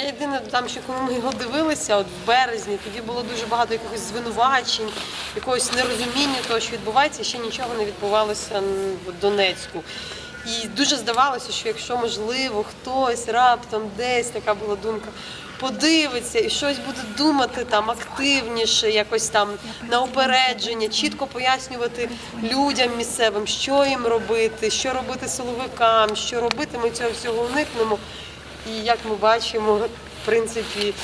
Я єдине додам, що коли ми його дивилися, от в березні, тоді було дуже багато якихось звинувачень, якогось нерозуміння того, що відбувається, ще нічого не відбувалося в Донецьку. І дуже здавалося, що якщо можливо хтось раптом десь така була думка. Подивиться і щось буде думати там активніше, якось там на упередження, чітко пояснювати людям місцевим, що їм робити, що робити силовикам, що робити, ми цього всього уникнемо. І як ми бачимо, в принципі,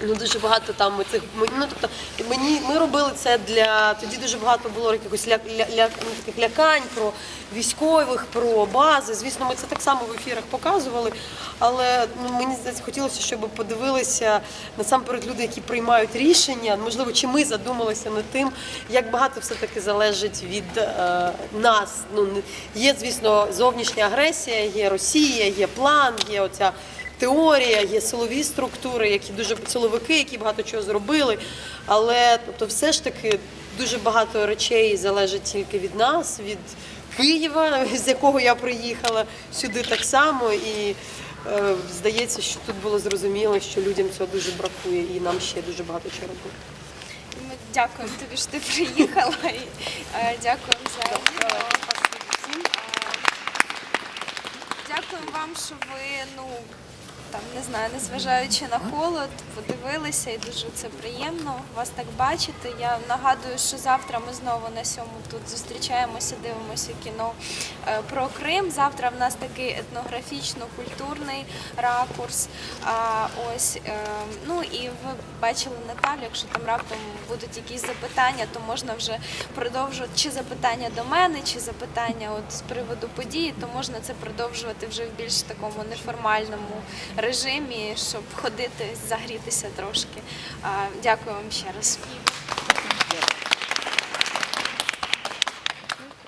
ну дуже багато там цих ну тобто мені ми робили це для тоді дуже багато було якихось ля, ля, ля, ну, таких лякань про військових, про бази. Звісно, ми це так само в ефірах показували. Але ну мені здається, хотілося, щоб подивилися насамперед люди, які приймають рішення. Можливо, чи ми задумалися над тим, як багато все таки залежить від е, нас. Ну є, звісно, зовнішня агресія, є Росія, є план, є оця теорія, є силові структури, які дуже силовики, які багато чого зробили. Але тобто, все ж таки дуже багато речей залежить тільки від нас, від Києва, з якого я приїхала сюди так само. І е, здається, що тут було зрозуміло, що людям цього дуже бракує, і нам ще дуже багато чого робити. Ми дякуємо тобі, що ти приїхала. І, е, дякуємо за відео. Дякуємо вам, що ви, ну там не знаю, незважаючи на холод, подивилися і дуже це приємно вас так бачити. Я нагадую, що завтра ми знову на сьому тут зустрічаємося, дивимося кіно е, про Крим. Завтра в нас такий етнографічно-культурний ракурс. А, ось е, ну і ви бачили Наталю, якщо там раптом будуть якісь запитання, то можна вже продовжувати чи запитання до мене, чи запитання от з приводу події, то можна це продовжувати вже в більш такому неформальному режимі, щоб ходити, загрітися трошки. Дякую вам ще раз.